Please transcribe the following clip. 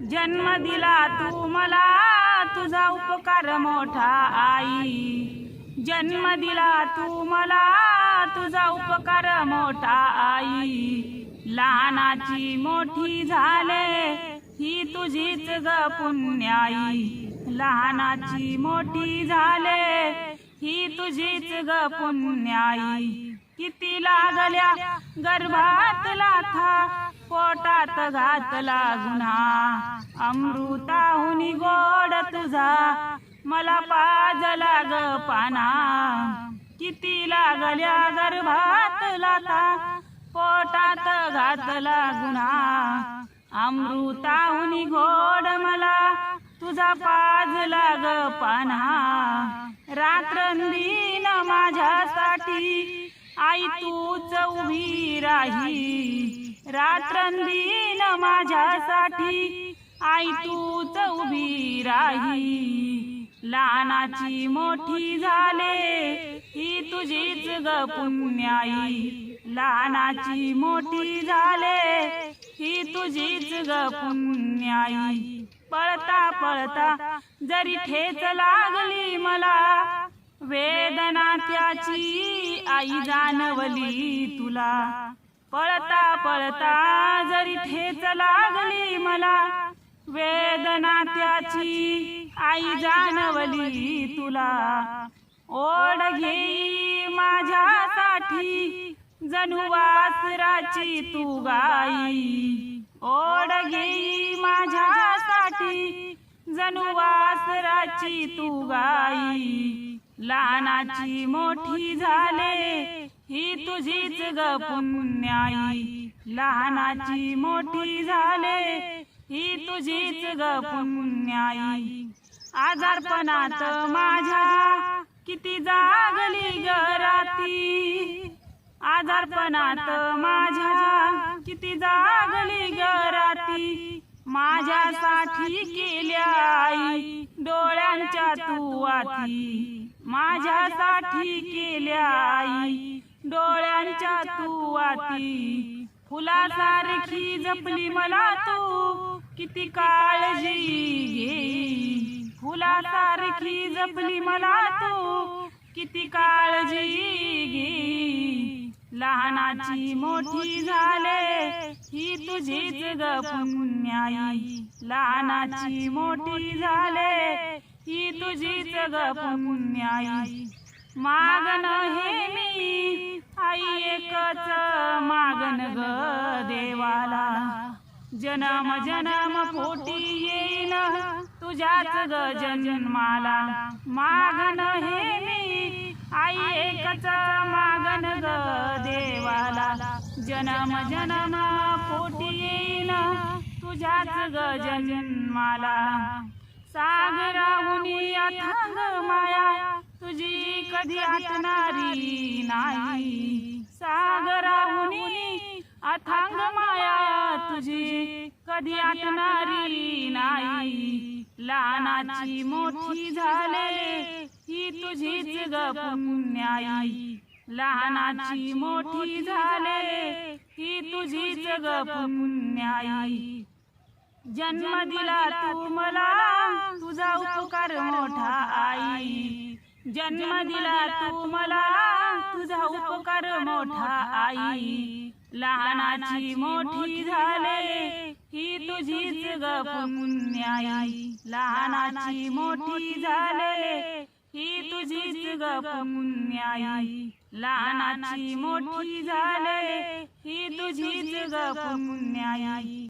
जन्म दिला तू मला तुझा उपकार मोठा आई. जन्म दिला तू मला तुझा उपकार मोठा आई. लहानाची मोठी झाले ही तुझीच ग पुण्याई लहानाची मोठी झाले ही तुझीच ग पुण्याई किती लागल्या गर्भात लाथा पोटात घातला गुन्हा. अमृताहुनी गोड तुझा मला पाजला ग पाना. किती लागल्या गर्भात लाता. पोटात घातला गुन्हा. अमृताहुनी गोड मला. तुझा पाजला ग पाना. रात्रंदीन माझ्यासाठी आई तूच उभी राही. रात्रंदीन माझ्यासाठी आई तूच उभी राही. लहानाची मोठी झाले ही तुझीच ग पुण्याई. लहानाची मोठी झाले ही तुझीच ग पुण्याई. पळता पळता जरी ठेच लागली मला वेदना त्याची आई जाणवली तुला. पळता पळता जरी ठेच लागली मला वेदना त्याची आई जाणवली तुला. ओढ घेई माझ्यासाठी जणू वासराची तू गाई. ओढ घेई माझ्यासाठी जणू वासराची तू गाई. लहानाची मोठी झाले ही तुझीच ग पुण्याई. लहानाची मोठी झाले ही तुझीच ग पुण्याई. आजारपणात माझ्या किती जागली ग राती. आजारपणात माझ्या किती जागली ग राती. माझ्यासाठी केल्या आई डोळ्यांच्या तू वाती माझ्यासाठी केल्या आई डोळ्यांच्या तू वाती फुलासारखी जपली मला तू. किती काळजी घेई फुलासारखी जपली मला तू. किती काळजी घेई लहानाची मोठी झाले. ही तुझीच ग न्यायी लहानाची मोठी झाले. ही तुझीच ग पुण्याई. मागन हे मी. आई एकच मागन ग देवाला. जन्म जन्म पोटी येईन. तुझ्याच ग जन्माला. मागन हे मी. आई एकच मागन ग देवाला. जन्म जन्म पोटी येईन. तुझ्याच ग जन्माला. सागराहुनी अथांग माया. तुझी कधी आटणारी नाही. सागराहुनी अथांग माया. तुझी कधी आटणारी नाही. लहानाची मोठी झाले. ही तुझीच ग पुण्याई. लहानाची मोठी झाले. ही तुझीच ग पुण्याई. जन्म दिला तू मला तुझा उपकार मोठा आई. जन्म दिला तू मला तुझा उपकार मोठा आई. लहानाची मोठी झाले ही तुझीच ग पुण्याई लहानाची मोठी झाले ही तुझीच ग पुण्याई लहानाची मोठी झाले ही तुझीच ग पुण्याई